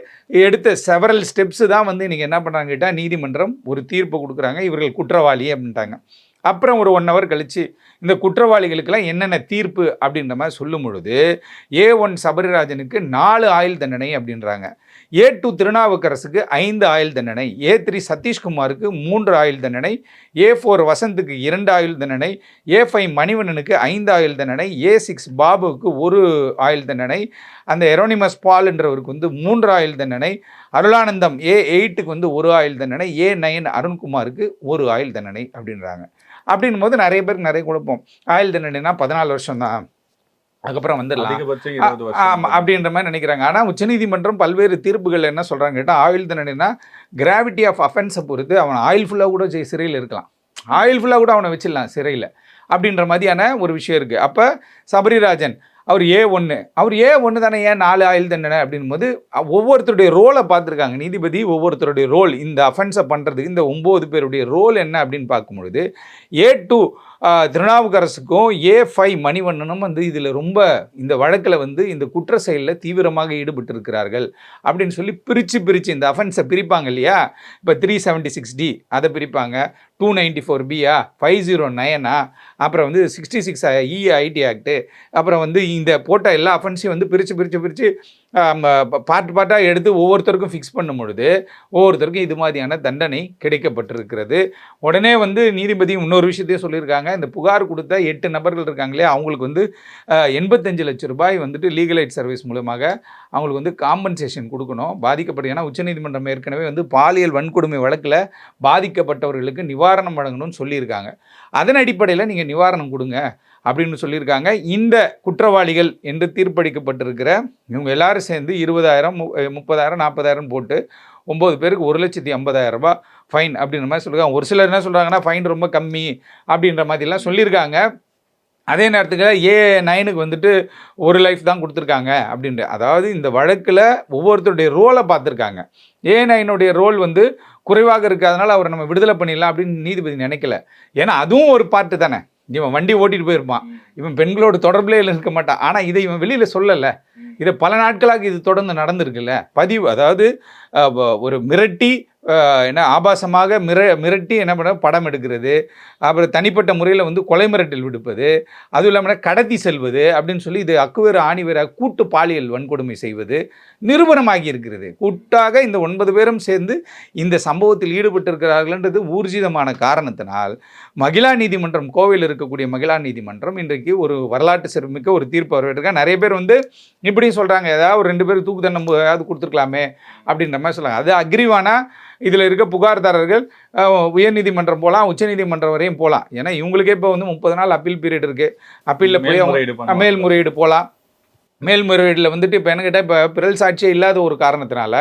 எடுத்த செவரல் ஸ்டெப்ஸு தான் வந்து இன்றைக்கி என்ன பண்ணுறாங்க கேட்டால் நீதிமன்றம் ஒரு தீர்ப்பு கொடுக்குறாங்க. இவர்கள் குற்றவாளி அப்படின்ட்டாங்க. அப்புறம் ஒரு ஒன் ஹவர் கழித்து இந்த குற்றவாளிகளுக்கெல்லாம் என்னென்ன தீர்ப்பு அப்படின்ற மாதிரி சொல்லும் பொழுது ஏ ஒன் சபரிராஜனுக்கு நாலு ஆயுள் தண்டனை அப்படின்றாங்க. ஏ டூ திருநாவுக்கரசுக்கு ஐந்து ஆயுள் தண்டனை ஏ த்ரீ சதீஷ்குமாருக்கு மூன்று ஆயுள் தண்டனை ஏ ஃபோர் வசந்துக்கு இரண்டு ஆயுள் தண்டனை ஏ ஃபைவ் மணிவண்ணனுக்கு ஐந்து ஆயுள் தண்டனை ஏ சிக்ஸ் பாபுவுக்கு ஒரு ஆயுள் தண்டனை அந்த எரோனிமஸ் பால்ன்றவருக்கு வந்து மூன்று ஆயுள் தண்டனை அருளானந்தம் ஏ எயிட்டுக்கு வந்து ஒரு ஆயுள் தண்டனை ஏ நைன் அருண்குமாருக்கு ஒரு ஆயுள் தண்டனை அப்படின்றாங்க. அப்படின்னும் போது நிறைய பேருக்கு நிறைய குழப்பம் ஆயுள் தண்டனைனா பதினாலு வருஷம் தான் அதுக்கப்புறம் வந்துடலாம். ஆமாம் அப்படின்ற மாதிரி நினைக்கிறாங்க. ஆனால் உச்சநீதிமன்றம் பல்வேறு தீர்ப்புகள் என்ன சொல்கிறாங்க கேட்டால் ஆயுள் தண்டனைனா கிராவிட்டி ஆஃப் அஃபென்ஸை பொறுத்து அவன் ஆயில் ஃபுல்லாக கூட சிறையில் இருக்கலாம். ஆயில் ஃபுல்லாக கூட அவனை வச்சிடலாம் சிறையில். அப்படின்ற மாதிரியான ஒரு விஷயம் இருக்குது அப்போ சபரிராஜன் அவர் ஏ ஒன்று அவர் ஏ ஒன்று தானே ஏன் நாலு ஆயுள் தண்டனை அப்படின்னும் போது அ- ஒவ்வொருத்தருடைய ரோலை பார்த்துருக்காங்க. நீதிபதி ஒவ்வொருத்தருடைய ரோல் இந்த அஃபென்ஸை பண்ணுறதுக்கு இந்த ஒம்பது பேருடைய ரோல் என்ன அப்படின்னு பார்க்கும் பொழுது ஏ டூ திருநாவுக்கரசுக்கும் ஏ ஃபைவ் மணிவண்ணனும் வந்து இதில் ரொம்ப இந்த வழக்கில் வந்து இந்த குற்ற செயலில் தீவிரமாக ஈடுபட்டு இருக்கிறார்கள் அப்படின்னு சொல்லி பிரித்து பிரித்து இந்த அஃபென்ஸை பிரிப்பாங்க இல்லையா? இப்போ த்ரீ செவன்ட்டி சிக்ஸ் டி அதை பிரிப்பாங்க. டூ நைன்ட்டி ஃபோர் பியா ஃபைவ் ஜீரோ நைனா அப்புறம் வந்து sixty six E IT act அப்புறம் வந்து இந்த போட்ட எல்லா அஃபென்ஸையும் வந்து பிரித்து பிரித்து பிரித்து பார்ட் பார்ட்டாக எடுத்து ஒவ்வொருத்தருக்கும் ஃபிக்ஸ் பண்ணும் பொழுது ஒவ்வொருத்தருக்கும் இது மாதிரியான தண்டனை கிடைக்கப்பட்டிருக்கிறது. உடனே வந்து நீதிபதி இன்னொரு விஷயத்தையும் சொல்லியிருக்காங்க. இந்த புகார் கொடுத்த எட்டு நபர்கள் இருக்காங்களே அவங்களுக்கு வந்து எண்பத்தஞ்சு லட்சம் ரூபாய் வந்துட்டு லீகல் எய்ட் சர்வீஸ் மூலமாக அவங்களுக்கு வந்து காம்பன்சேஷன் கொடுக்கணும். பாதிக்கப்பட்ட ஏன்னா உச்சநீதிமன்றம் ஏற்கனவே வந்து பாலியல் வன்கொடுமை வழக்கில் பாதிக்கப்பட்டவர்களுக்கு நிவாரணம் வழங்கணும்னு சொல்லியிருக்காங்க. அதன் அடிப்படையில் நீங்கள் நிவாரணம் கொடுங்க. அப்படின்னு சொல்லியிருக்காங்க. இந்த குற்றவாளிகள் என்று தீர்ப்பளிக்கப்பட்டிருக்கிற இவங்க எல்லாரும் சேர்ந்து இருபதாயிரம் மு- முப்பதாயிரம் நாற்பதாயிரம் போட்டு ஒம்பது பேருக்கு ஒரு லட்சத்தி ஐம்பதாயிரம் ரூபாய் ஃபைன் அப்படின்ற மாதிரி சொல்லியிருக்காங்க. ஒரு சிலர் என்ன சொல்கிறாங்கன்னா ஃபைன் ரொம்ப கம்மி அப்படின்ற மாதிரிலாம் சொல்லியிருக்காங்க. அதே நேரத்துக்கு ஏ நைனுக்கு வந்துட்டு ஒரு லைஃப் தான் கொடுத்துருக்காங்க அப்படின்ட்டு. அதாவது இந்த வழக்கில் ஒவ்வொருத்தருடைய ரோலை பார்த்துருக்காங்க. ஏ நைனுடைய ரோல் வந்து குறைவாக இருக்கிறதுனால அவரை நம்ம விடுதலை பண்ணிடலாம் அப்படின்னு நீதிபதி நினைக்கல. ஏன்னா அதுவும் ஒரு பார்ட்டு தானே. இவன் வண்டி ஓட்டிட்டு போயிருப்பான். இவன் பெண்களோட தொடர்பிலே இருக்க மாட்டான். ஆனால் இதை இவன் வெளியில் சொல்லலை. இதை பல நாட்களாக இது தொடர்ந்து நடந்திருக்குல்ல. பதிவு அதாவது ஒரு மிரட்டி என்ன ஆபாசமாக மிர மிரட்டி என்ன பண்ண படம் எடுக்கிறது. அப்புறம் தனிப்பட்ட முறையில் வந்து கொலை மிரட்டல் விடுப்பது. அதுவும் இல்லாமல் கடத்தி செல்வது அப்படின்னு சொல்லி இது அக்குவேறு ஆணிவேராக கூட்டு பாலியல் வன்கொடுமை செய்வது நிரூபணமாகி இருக்கிறது. கூட்டாக இந்த ஒன்பது பேரும் சேர்ந்து இந்த சம்பவத்தில் ஈடுபட்டிருக்கிறார்கள்ன்றது ஊர்ஜிதமான காரணத்தினால் மகிழா நீதிமன்றம் கோவையில் இருக்கக்கூடிய மகிழா நீதிமன்றம் இன்றைக்கு ஒரு வரலாற்று சிறப்புமிக்க ஒரு தீர்ப்பு வரவேற்றிருக்காங்க. நிறைய பேர் வந்து இப்படியும் சொல்கிறாங்க ஏதாவது ஒரு ரெண்டு பேர் தூக்கு தண்டனை ஏதாவது கொடுத்துருக்கலாமே அப்படின்ற மாதிரி சொல்கிறாங்க அது அக்ரிவானா இதில் இருக்க புகார்தாரர்கள் உயர்நீதிமன்றம் போகலாம் உச்சநீதிமன்றம் வரையும் போகலாம் ஏன்னா இவங்களுக்கே இப்போ வந்து முப்பது நாள் அப்பீல் பீரியட் இருக்குது அப்பீலில் போய் அவங்க மேல்முறையீடு போகலாம் மேல்முறையீடில் வந்துட்டு இப்போ என்ன கேட்டால் இப்போ பிறல் சாட்சியே இல்லாத ஒரு காரணத்தினால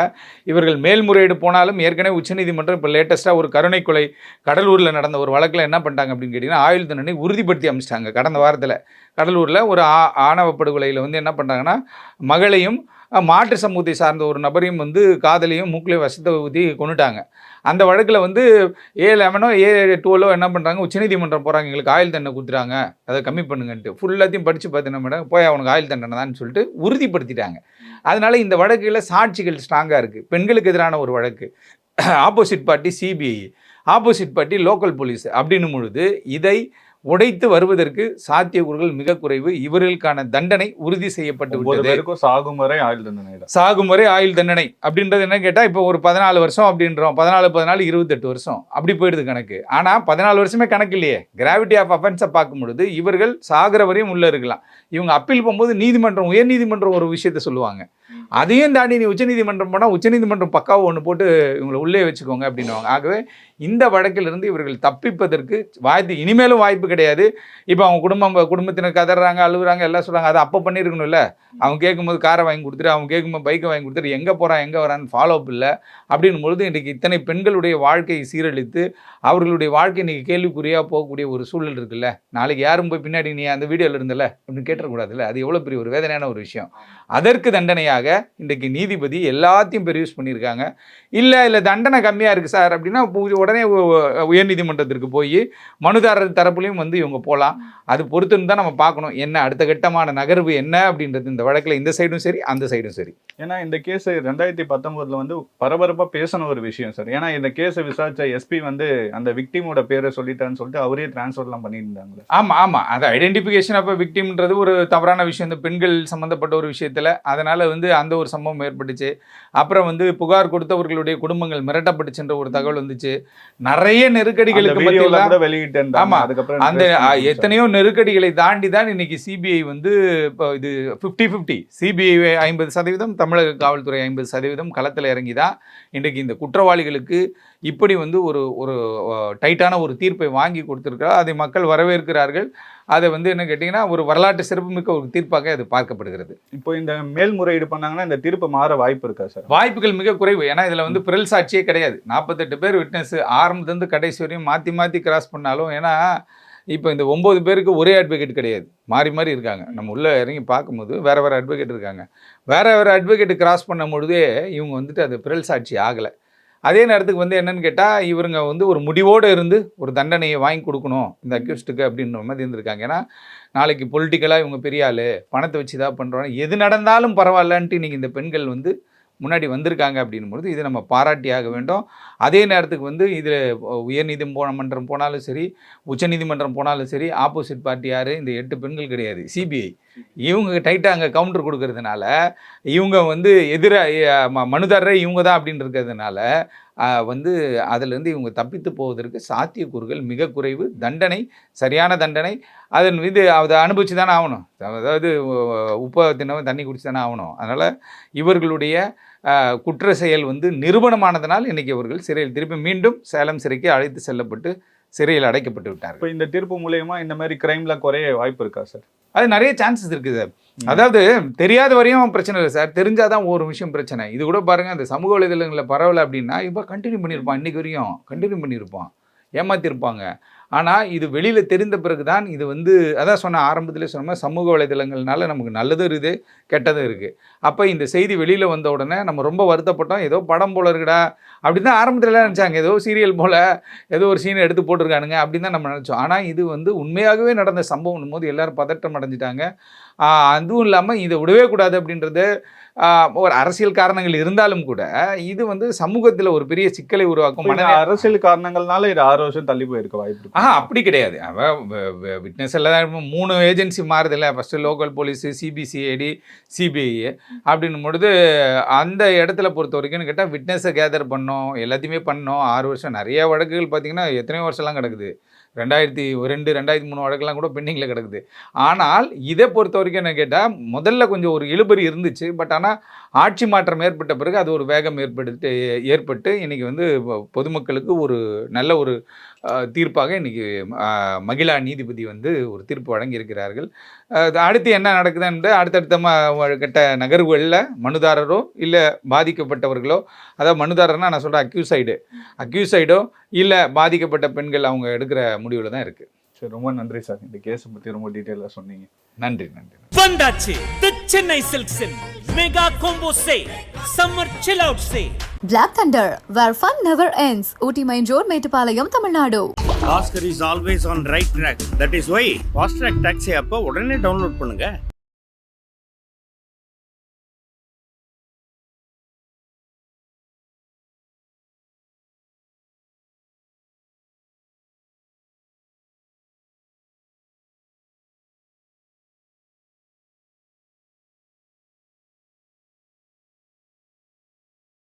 இவர்கள் மேல்முறையீடு போனாலும் ஏற்கனவே உச்சநீதிமன்றம் இப்போ லேட்டஸ்ட்டாக ஒரு கருணை கொலை கடலூரில் நடந்த ஒரு வழக்கில் என்ன பண்ணிட்டாங்க அப்படின்னு கேட்டிங்கன்னா ஆயுள் தண்டனை உறுதிப்படுத்தி அமைச்சிட்டாங்க கடந்த வாரத்தில். கடலூரில் ஒரு ஆ ஆணவ படுகொலையில் வந்து என்ன பண்ணுறாங்கன்னா மகளையும் மாற்று சமூகத்தை சார்ந்த ஒரு நபரையும் வந்து காதலையும் மூக்கிலையும் வசத்தை ஊற்றி கொண்டுட்டாங்க அந்த வழக்கில் வந்து ஏ லெவனோ ஏ டுவெலோ என்ன பண்ணுறாங்க உச்சநீதிமன்றம் போகிறாங்க எங்களுக்கு ஆயுள் தண்டனை கொடுத்துறாங்க அதை கம்மி பண்ணுங்கன்ட்டு. ஃபுல்லாத்தையும் படித்து பார்த்தீங்கன்னா என்ன போய் அவனுக்கு ஆயுள் தண்டனை தான் சொல்லிட்டு உறுதிப்படுத்திட்டாங்க. அதனால் இந்த வழக்கில் சாட்சிகள் ஸ்ட்ராங்காக இருக்குது பெண்களுக்கு எதிரான ஒரு வழக்கு. Opposite party CBI opposite party local police அப்படின்னும் பொழுது இதை உடைத்து வருவதற்கு சாத்தியக்கூறுகள் மிக குறைவு. இவர்களுக்கான தண்டனை உறுதி செய்யப்பட்டு சாகும் வரை ஆயுள் தண்டனை சாகும் வரை ஆயுள் தண்டனை. அப்படின்றது என்ன கேட்டால் இப்போ ஒரு பதினாலு வருஷம் அப்படின்றோம். பதினாலு பதினாலு இருபத்தெட்டு வருஷம். அப்படி போயிடுது கணக்கு. ஆனால் பதினாலு வருஷமே கணக்கு இல்லையே. கிராவிட்டி ஆஃப் அஃபென்ஸை பார்க்கும் பொழுது இவர்கள் சாகிற வரையும் உள்ளே இருக்கலாம். இவங்க அப்பீல் போகும்போது நீதிமன்றம் உயர்நீதிமன்றம் ஒரு விஷயத்த சொல்லுவாங்க. அதையும் தாண்டி நீ உச்சநீதிமன்றம் போனால் உச்சநீதிமன்றம் பக்காவை ஒன்று போட்டு இவங்களை உள்ளே வச்சுக்கோங்க அப்படின்னுவாங்க. ஆகவே இந்த வழக்கிலிருந்து இவர்கள் தப்பிப்பதற்கு வாய்ப்பு இனிமேலும் வாய்ப்பு கிடையாது. இப்போ அவங்க குடும்பம் குடும்பத்தினர் கதறாங்க அழுகுறாங்க எல்லாம் சொல்கிறாங்க அதை அப்போ பண்ணியிருக்கணும்ல அவங்க கேட்கும்போது காரை வாங்கி கொடுத்துட்டு அவங்க கேட்கும்போது பைக்கை வாங்கி கொடுத்துட்டு எங்கே போகிறான் எங்கே வரான்னு ஃபாலோ அப் இல்லை. அப்படின்னும் பொழுது இன்றைக்கி இத்தனை பெண்களுடைய வாழ்க்கையை சீரழித்து அவர்களுடைய வாழ்க்கை இன்றைக்கி கேள்விக்குறியாக போகக்கூடிய ஒரு சூழல் இருக்குல்ல. நாளைக்கு யாரும் போய் பின்னாடி நீ அந்த வீடியோவில் இருந்தல அப்படின்னு கேட்டக்கூடாதுல்ல அது எவ்வளோ பெரிய ஒரு வேதனையான ஒரு விஷயம். அதற்கு தண்டனையாக இன்றைக்கு நீதிபதி எல்லாத்தையும் பெரியூஸ் பண்ணியிருக்காங்க. இல்லை இல்லை தண்டனை கம்மியாக இருக்குது சார் அப்படின்னா உடனே உயர்நீதிமன்றத்திற்கு போய் மனுதாரர் தரப்புலையும் வந்து இவங்க போகலாம் அது பொறுத்துன்னு தான் நம்ம பார்க்கணும். என்ன அடுத்த கட்டமான நகர்வு என்ன அப்படின்றது இந்த வழக்கில் இந்த சைடும் சரி அந்த சைடும் சரி. ஏன்னா இந்த கேஸ் ரெண்டாயிரத்தி பத்தொன்பதுல வந்து பரபரப்பா பேசின ஒரு விஷயம் சார். ஏன்னா இந்த கேஸை விசாரிச்ச எஸ்பி வந்து அந்த விக்டிமோட பேரை சொல்லிட்டான்னு சொல்லிட்டு அவரே டிரான்ஸ்ஃபர்லாம் பண்ணியிருந்தாங்களே. ஆமாம் ஆமாம் அது ஐடென்டிஃபிகேஷன் ஆஃப் விக்டிம்ன்றது ஒரு தவறான விஷயம். இந்த பெண்கள் சம்மந்தப்பட்ட ஒரு விஷயத்தில். அதனால் வந்து அந்த ஒரு சம்பவம் ஏற்பட்டுச்சு. அப்புறம் வந்து புகார் கொடுத்தவர்களுடைய குடும்பங்கள் மிரட்டப்பட்டுச்சுன்ற ஒரு தகவல் வந்துச்சு. நிறைய நெருக்கடிகளுக்கு வீடியோல மத்தியில் கூட வெளியிட்டு இருந்தாங்க. ஆமா. அதுக்கப்புறம் அந்த எத்தனையோ நெருக்கடிகளை தாண்டி தான் இன்னைக்கு சிபிஐ வந்து இப்போ இது ஃபிஃப்டி ஃபிஃப்டி சிபிஐ ஐம்பது சதவீதம் தமிழக காவல்துறை ஐம்பது சதவீதம் களத்தில் இறங்கி தான் இன்றைக்கு இந்த குற்றவாளிகளுக்கு இப்படி வந்து ஒரு ஒரு டைட்டான ஒரு தீர்ப்பை வாங்கி கொடுத்துருக்கிறார். அதை மக்கள் வரவேற்கிறார்கள். அதை வந்து என்ன கேட்டிங்கன்னா ஒரு வரலாற்று சிறப்புமிக்க ஒரு தீர்ப்பாக அது பார்க்கப்படுகிறது. இப்போ இந்த மேல்முறையீடு பண்ணாங்கன்னா இந்த தீர்ப்பு மாற வாய்ப்பு இருக்கா சார்? வாய்ப்புகள் மிக குறைவு. ஏன்னா இதில் வந்து பிறல் சாட்சியே கிடையாது. நாற்பத்தெட்டு பேர் விட்னஸ் ஆரம்பத்துலேருந்து கடைசி வரையும் மாற்றி மாற்றி கிராஸ் பண்ணாலும் ஏன்னா இப்போ இந்த ஒம்பது பேருக்கு ஒரே அட்வொகேட் கிடையாது. மாறி மாறி இருக்காங்க. நம்ம உள்ளே இறங்கி பார்க்கும்போது வேற வேற அட்வொகேட் இருக்காங்க. வேற வேற அட்வொகேட் கிராஸ் பண்ணும் பொழுதே இவங்க வந்துட்டு அது பிறல் சாட்சி ஆகலை. அதே நேரத்துக்கு வந்து என்னன்னு கேட்டால் இவருங்க வந்து ஒரு முடிவோடு இருந்து ஒரு தண்டனையை வாங்கி கொடுக்கணும் இந்த அக்யூஸ்டுக்கு அப்படின்ற மாதிரி இருந்திருக்காங்க. ஏன்னா நாளைக்கு பொலிட்டிக்கலாக இவங்க பெரிய ஆள் பணத்தை வச்சு இதாக பண்ணுறோம் எது நடந்தாலும் பரவாயில்லன்ட்டு இன்றைக்கி இந்த பெண்கள் வந்து முன்னாடி வந்திருக்காங்க அப்படின்னும் பொழுது இதை நம்ம பாராட்டியாக வேண்டும். அதே நேரத்துக்கு வந்து இதில் உயர்நீதிமன்றம் போனாலும் சரி உச்சநீதிமன்றம் போனாலும் சரி ஆப்போசிட் பார்ட்டி யார்? இந்த எட்டு பெண்கள் கிடையாது சிபிஐ இவங்க டைட்டாக அங்கே கவுண்டர் கொடுக்கறதுனால இவங்க வந்து எதிராக மனுதாரரே இவங்க தான் அப்படின்னு இருக்கிறதுனால வந்து அதிலிருந்து இவங்க தப்பித்து போவதற்கு சாத்தியக்கூறுகள் மிக குறைவு. தண்டனை சரியான தண்டனை. அதன் மீது அதை அனுபவிச்சு தானே ஆகணும். அதாவது உ- உப்பை தின்னவன் தண்ணி குடிச்சு தானே ஆகணும். அதனால் இவர்களுடைய குற்ற செயல் வந்து நிரூபணமானதனால் இன்றைக்கி அவர்கள் சிறையில் திருப்பி மீண்டும் சேலம் சிறைக்கு அழைத்து செல்லப்பட்டு சிறையில் அடைக்கப்பட்டு விட்டார்கள். இப்போ இந்த தீர்ப்பு மூலயமா இந்த மாதிரி கிரைம்ல குறைய வாய்ப்பு இருக்கா சார் அது நிறைய சான்சஸ் இருக்குது சார் அதாவது தெரியாத வரையும் பிரச்சனை இல்லை சார் தெரிஞ்சாதான் ஒரு விஷயம் பிரச்சனை. இது கூட பாருங்க அந்த சமூக வலைதளங்களில் பரவலை அப்படின்னா இப்போ கண்டினியூ பண்ணியிருப்பான். இன்னைக்கு வரையும் கண்டினியூ பண்ணியிருப்பான். ஏமாத்திருப்பாங்க ஆனால் இது வெளியில் தெரிந்த பிறகு தான் இது வந்து அதான் சொன்ன ஆரம்பத்திலே சொன்ன சமூக வலைதளங்கள்னால நமக்கு நல்லதும் இருக்குது கெட்டதும் இருக்குது அப்போ இந்த செய்தி வெளியில் வந்த உடனே நம்ம ரொம்ப வருத்தப்பட்டோம் ஏதோ படம் போல இருக்குடா அப்படின்னு தான் ஆரம்பத்தில் எல்லாம் நினச்சாங்க. ஏதோ சீரியல் போல் ஏதோ ஒரு சீனை எடுத்து போட்டிருக்கானுங்க அப்படின்னு தான் நம்ம நினச்சோம். ஆனால் இது வந்து உண்மையாகவே நடந்த சம்பவம் போது எல்லாரும் பதட்டம் அடைஞ்சிட்டாங்க. அதுவும் இல்லாமல் இதை விடவே கூடாது அப்படின்றது ஒரு அரசியல் காரணங்கள் இருந்தாலும் கூட இது வந்து சமூகத்தில் ஒரு பெரிய சிக்கலை உருவாக்கும் அரசியல் காரணங்கள்னால இது ஆறு வருஷம் தள்ளி போயிருக்க வாய்ப்பு ஆஹா அப்படி கிடையாது. அவன் விட்னஸ் எல்லாம் மூணு agency மாறுதில்ல first local police CBCID CBI அப்படின்னும் பொழுது அந்த இடத்துல பொறுத்த வரைக்கும்னு கேட்டால் விட்னஸை கேதர் பண்ணோம். எல்லாத்தையுமே பண்ணோம். ஆறு வருஷம். நிறைய வழக்குகள் பார்த்திங்கன்னா எத்தனையோ வருஷம்லாம் கிடக்குது. ரெண்டாயிரத்தி ரெண்டு ரெண்டாயிரத்தி மூணு வழக்கெல்லாம் கூட பெண்டிங்கில் கிடக்குது. ஆனால் இதை பொறுத்த வரைக்கும் என்ன கேட்டால் முதல்ல கொஞ்சம் ஒரு இழுபறி இருந்துச்சு. பட் ஆனால் ஆட்சி மாற்றம் ஏற்பட்ட பிறகு அது ஒரு வேகம் ஏற்படுத்து ஏற்பட்டு இன்றைக்கி வந்து பொதுமக்களுக்கு ஒரு நல்ல ஒரு தீர்ப்பாக இன்னைக்கு அஹ், மகிழா நீதிபதி வந்து ஒரு தீர்ப்பு வழங்கியிருக்கிறார்கள். அடுத்து என்ன நடக்குதுன்னு அடுத்தடுத்த ம கட்ட நகர்வுகளில் மனுதாரரோ இல்லை பாதிக்கப்பட்டவர்களோ அதாவது மனுதாரர்னா நான் சொல்கிறேன் அக்யூசைடு அக்யூசைடோ இல்லை பாதிக்கப்பட்ட பெண்கள் அவங்க எடுக்கிற முடிவில் தான் இருக்குது சரி ரொம்ப நன்றி சார் இந்த கேஸை பத்தி ரொம்ப டீட்டெயிலாக சொன்னீங்க நன்றி நன்றி வந்தாச்சு the Chennai சில்க்ஸின் mega combo say summer chill out say Black Thunder, where fun never ends. Ooty Main Road, Metupalayam, Tamil Nadu. Oscar is always on right track. That is why Fast Track Taxi அப்போ உடனே download பண்ணுங்க